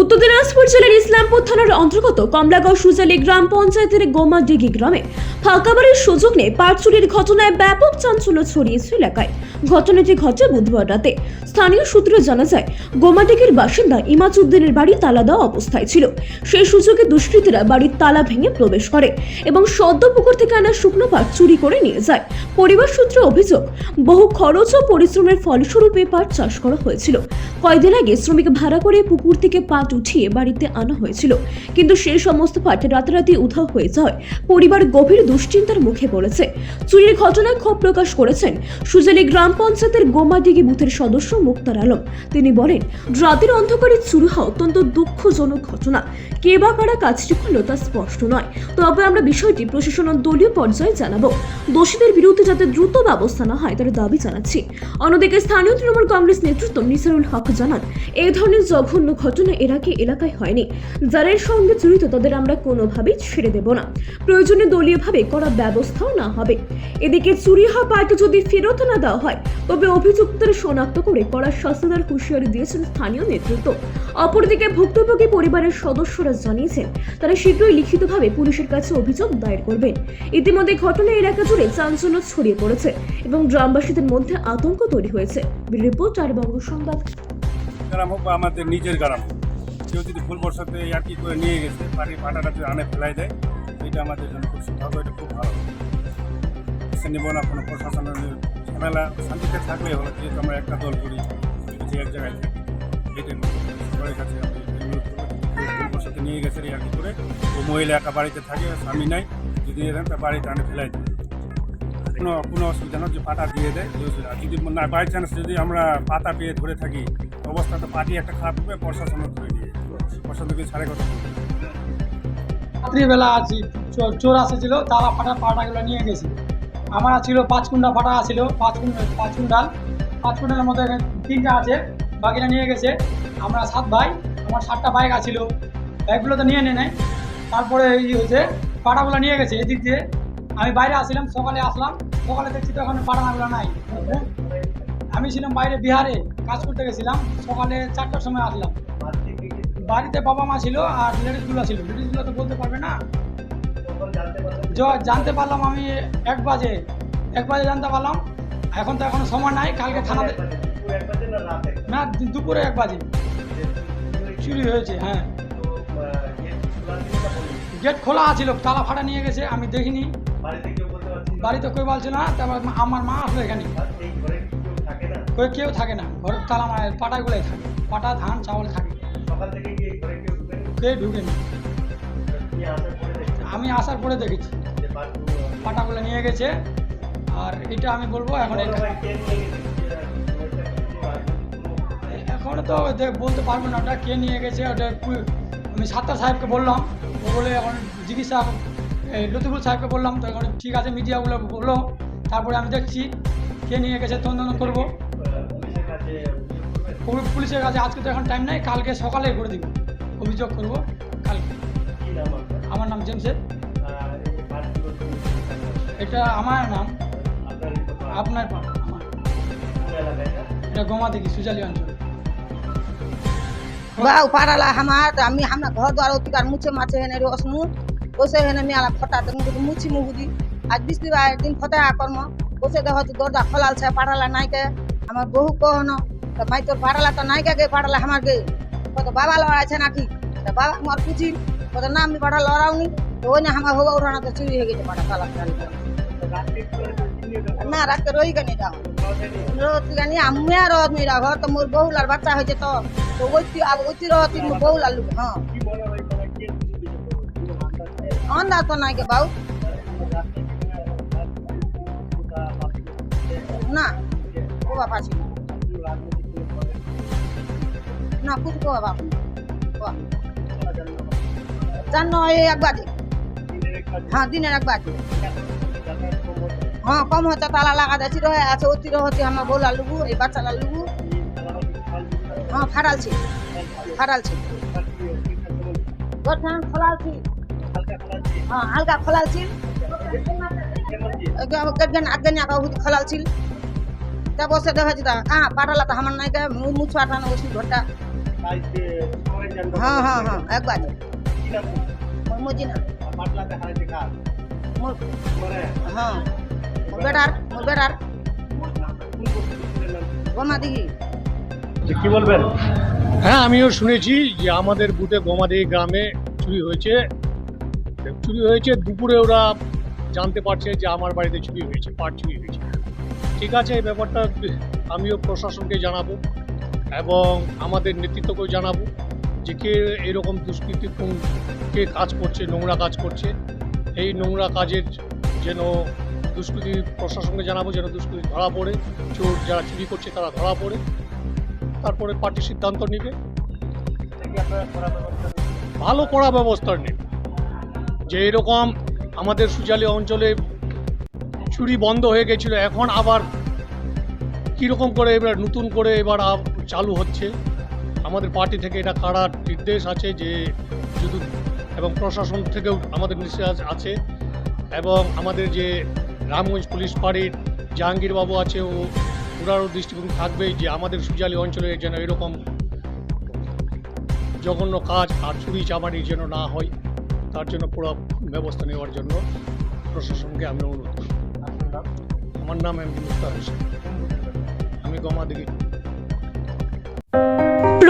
উত্তর দিনাজপুর জেলার ইসলামপুর থানার অন্তর্গত কমলাগাঁও সুজালি গ্রাম পঞ্চায়েতের গোমাডিগি গ্রামে ফাঁকাবাড়ির সুযোগ নিয়ে পাট চুরির ঘটনায় ব্যাপক চাঞ্চল্য ছড়িয়েছে এলাকায়। ঘটনাটি ঘটে বুধবার রাতে স্থানীয় সূত্রে জানা যায় গোমাডিগির বাসিন্দা ইমাজউদ্দিনের বাড়ি তালা দেওয়া অবস্থায় ছিল। সেই সুযোগে দুষ্কৃতীরা বাড়ির তালা ভেঙে প্রবেশ করে এবং সদ্য পুকুর থেকে আনা শুকনো পাট চুরি করে নিয়ে যায়। পরিবার সূত্রে অভিযোগ, বহু খরচ ও পরিশ্রমের ফলস্বরূপ পাট চাষ করা হয়েছিল। কয়দিন আগে শ্রমিক ভাড়া করে পুকুর থেকে পাট উঠিয়ে বাড়িতে আনা হয়েছিল। কিন্তু সেই সমস্ত পাট রাতারাতি উধাও হয়ে যায় পরিবার গভীর দুশ্চিন্তার মুখে পড়েছে। চুরির ঘটনায় ক্ষোভ প্রকাশ করেছেন সুজালি গ্রাম পঞ্চায়েতের গোমাডিগি বুথের সদস্য মুক্তার আলম। তিনি বলেন, রাতের অন্ধকারে চুরি হওয়া অত্যন্ত দুঃখজনক ঘটনা। কে বা কারা কাজটি করল তা স্পষ্ট নয়। তবে আমরা বিষয়টি প্রশাসন দলীয় পর্যায়ে জানাব। দোষীদের বিরুদ্ধে যাতে দ্রুত ব্যবস্থা না হয় তার দাবি জানাচ্ছি। অন্যদিকে স্থানীয় তৃণমূল কংগ্রেস নেতৃত্ব নিসারুল হক জানান এই ধরনের জঘন্য ঘটনা এর আগে এলাকায় হয়নি। যারা এর সঙ্গে জড়িত তাদের আমরা কোনোভাবেই ছেড়ে দেব না। প্রয়োজনে দলীয়ভাবে করা ব্যবস্থাও না হবে। এদিকে চুরি হওয়া পার্টি যদি ফেরত না দেওয়া হয় তবে অভিযুক্তদের শনাক্ত করে কড়া শাস্তিদার হুঁশিয়ারি দিয়েছেন স্থানীয় নেতৃত্ব। অপরদিকে ভুক্তভোগী পরিবারের সদস্যরা জানিয়েছেন, তারা শীঘ্রই লিখিতভাবে পুলিশের কাছে অভিযোগ দায়ের করবেন। ইতিমধ্যে ঘটনা এলাকা জুড়ে চাঞ্চল্য ছড়িয়ে পড়েছে এবং গ্রামবাসীদের মধ্যে আতঙ্ক তৈরি হয়েছে। রিপোর্ট আর বঙ্গ সংবাদ। গ্রাম হোক বা আমাদের নিজের গ্রাম কেউ যদি ভুল বর্ষাতে ইয়ার্কি করে নিয়ে গেছে, বাড়ির পাটাটা যদি আনে ফেলাই দেয়, এটা আমাদের জন্য খুব সৌভাগ্য, এটা খুব ভালো। নেব না কোনো প্রশাসনের ঝামেলা শান্তিতে থাকলে হলো যেহেতু আমরা একটা দল করি যে এক জায়গায় থাকি কাছে বর্ষাতে নিয়ে গেছে ইয়ার্কি করে, ও মহিলা একা বাড়িতে থাকে, স্বামী নাই, যদি এরকম তা বাড়িতে আনে ফেলাই কোনো কোনো অসুবিধা নয় যে পাতা দিয়ে দেয় আর যদি না বাই চান্স যদি আমরা পাতা পেয়ে ধরে থাকি, অবস্থা তো পার্টি একটা খারাপ হবে প্রশাসনও ধরে প্রশাসন থেকে সাড়ে কথা রাত্রিবেলা আছি চোর- আসেছিল, তারা ফাটা পাটাগুলো নিয়ে গেছে আমার ছিল পাঁচ কুন্ডা ফাটা ছিল পাঁচ কুন্ডা, পাঁচ কুন্ডাল পাঁচ কুন্ডালের মধ্যে তিনটা আছে, বাকিটা নিয়ে গেছে। আমরা সাত ভাই, আমার সাতটা বাইক আছিল। বাইকগুলো তো নিয়ে নেয় নাই। তারপরে ই হয়েছে পাটাগুলো নিয়ে গেছে এদিক দিয়ে। আমি বাইরে আসছিলাম, সকালে আসলাম। সকালে দেখছি তো এখন পাটাগুলো নাই। আমি ছিলাম বাইরে বিহারে, কাজ করতে গেছিলাম। সকালে চারটার সময় আসলাম। বাড়িতে বাবা মা ছিল আর লেডিসগুলো ছিল। লেডিসগুলো তো বলতে পারবে না। জানতে পারলাম আমি এক বাজে এক বাজে জানতে পারলাম। এখন তো এখনও সময় নাই, কালকে থানাতে না দুপুরে এক বাজে। চুরি হয়েছে হ্যাঁ। গেট খোলা আছিল, তালা ফাটা নিয়ে গেছে, আমি দেখিনি। বাড়িতে কেউ বলছে না তারপর আমার মা আসলো এখানে। কই কেউ থাকে না, ঘরের তালা মায়ের পাটাগুলোই থাকে, পাটা, ধান, চাউল থাকে। কেউ ঢুকেনি। আমি আসার পরে দেখেছি। পাটাগুলো নিয়ে গেছে। আর এটা আমি বলব, এখন এখন তো বলতে পারব না ওটা কে নিয়ে গেছে, ওটা আমি সাত্তার সাহেবকে বললাম। ও বলে, এখন চিকিৎসা এই লতিফুল সাহেবকে বললাম, তো এখন ঠিক আছে, মিডিয়াগুলো বলল তারপরে আমি দেখছি কে নিয়ে গেছে, তদন্ত করব। পুলিশের কাছে আজকে তো এখন টাইম নাই, কালকে সকালে করে দিব। অভিযোগ করব কালকে। আমার নাম জেমসেদ। এটা আমার নাম, আপনার পা- আমার। এটা গোমা দেখি সুজালি অঞ্চল। বাউ পারালা হামার তো আমি হামনা ঘর দ্বার অতিকার মুছে মাছে হেনে রসনু বসে হেনে মিয়ালা ফটা মুছি মুহুদি আজ বৃষ্টিবার দিন ফটা কর্ম, বসে দেখ দরজা খোলালছে পারালা নাইকে। আমার বহু কহন, তো মাই তোর পারালা তো নাইকে গে পারালা আমার গে। কত বাবা লড়াইছে নাকি? তো বাবা আমার পাড়া আমার পাড়া তালা না রাখতে রই যাও রোদ গানি আমি আর রোদ মেরা ঘর তো মোর বহুলার বাচ্চা হয়েছে তো। ওইটি আব ওইটি রহতি মোর বহুলার লোক হ্যাঁ। আন্দাজ তো নাই কে বাউ। না, ও বাবা ছিল না কুছ কো বাবা জানো এই এক বাজে হ্যাঁ দিনের এক বাজে হ্যাঁ কম হচ্ছে তালা লাগা যাচ্ছি রহে আছে অতি রহতি আমার বউলা লুবু এই বাচ্চালা লুবু। হ্যাঁ ফাড়ালছি ফাড়ালছি। গোঠান খোলালছি হ্যাঁ হালকা খোলালছি গেন আগে আঁকা হুদি খোলালছিল তা বসে দেখা যেত হ্যাঁ পাঠালা তো আমার নাই মুছু আঠানো ওষুধ ঘরটা। হ্যাঁ হ্যাঁ হ্যাঁ একবারে মোর মজিনা মোর হ্যাঁ। মোর বেটার মোর বেটার। গোমা দিঘি। কি বলবেন? হ্যাঁ আমিও শুনেছি যে আমাদের বুটে গোমাদি গ্রামে চুরি হয়েছে। চুরি হয়েছে দুপুরে ওরা জানতে পারছে যে আমার বাড়িতে চুরি হয়েছে পাট চুরি হয়েছে। ঠিক আছে এই ব্যাপারটা আমিও প্রশাসনকে জানাব এবং আমাদের নেতৃত্বকেও জানাব যে কে এরকম দুষ্কৃতি কোন কে কাজ করছে নোংরা কাজ করছে। এই নোংরা কাজের যেন দুষ্কৃতি প্রশাসনকে জানাব যেন দুষ্কৃতি ধরা পড়ে, চোর যারা চুরি করছে তারা ধরা পড়ে। তারপরে পার্টি সিদ্ধান্ত নেবে। ভালো করা ব্যবস্থা নেবে। যে এরকম আমাদের সুজালি অঞ্চলে চুরি বন্ধ হয়ে গেছিল, এখন আবার কীরকম করে এবার নতুন করে এবার চালু হচ্ছে? আমাদের পার্টি থেকে এটা কারা নির্দেশ আছে যে যদি এবং প্রশাসন থেকেও আমাদের নির্দেশ আছে। এবং আমাদের যে রামগঞ্জ পুলিশ ফাঁড়ির জাহাঙ্গীরবাবু আছে, ও ওনারও দৃষ্টিভঙ্গি থাকবে যে আমাদের সুজালি অঞ্চলে যেন এরকম জঘন্য কাজ আর চুরি চামারি যেন না হয়, তার জন্য পুরো ব্যবস্থা নেওয়ার জন্য প্রশাসনকে আমি অনুরোধ করি। আমার নাম এম মুক্তার হোসেন। আমি গমাদিগি।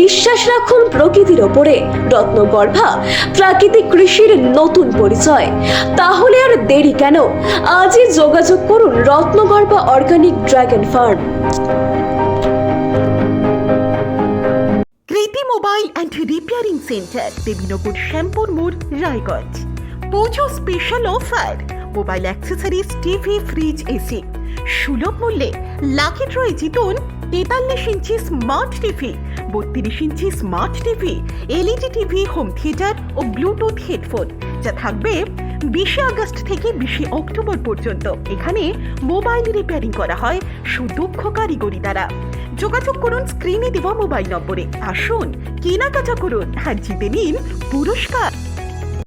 বিশ্বাস রাখুন প্রকৃতির ওপরে। রত্নগর্ভা, প্রাকৃতিক কৃষির নতুন পরিচয়। তাহলে আর দেরি কেন? আজই যোগাযোগ করুন Ratnagarbha organic dragon farm. Kriti mobile and repairing centre, Debinagar Shyampur মোড়, Raiganj. Pujo special offer mobile accessories TV fridge AC সুলভ মূল্যে লাকি ড্রয়ে জিতুন তেতাল্লিশ ইঞ্চি স্মার্ট টিভি বত্রিশ inch smart TV LED TV home theatre ও ব্লুটুথ হেডফোন যা থাকবে বিশে August থেকে বিশে অক্টোবর পর্যন্ত। এখানে মোবাইল রিপেয়ারিং করা হয় সুদক্ষ কারিগরি দ্বারা। যোগাযোগ করুন স্ক্রিনে দেওয়া মোবাইল নম্বরে। আসুন, কেনাকাটা করুন আর জিতে নিন পুরস্কার।